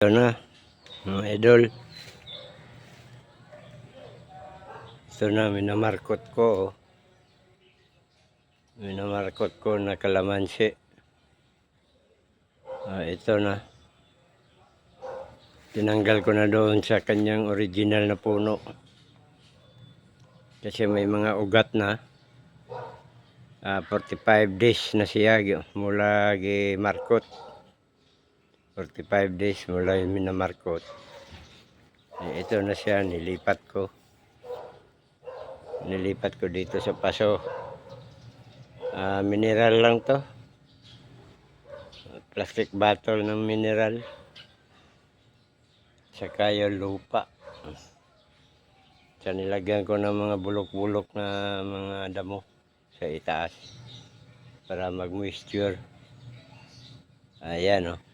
Ito na, mga idol. Ito na, minamarkot ko. oh. Minamarkot ko na kalamansi. Ah, ito na. Tinanggal ko na doon sa kanyang original na puno. Kasi may mga ugat na. Ah, 45 days na siya mula gi markot. 45 days mula yung minamarkot. Eh, ito na siya, nilipat ko. Nilipat ko dito sa paso. Ah, mineral lang to. Plastic bottle ng mineral. Saka yung lupa. Sa nilagyan ko ng mga bulok-bulok na mga damo sa itaas para mag-moisture. Ayan oh.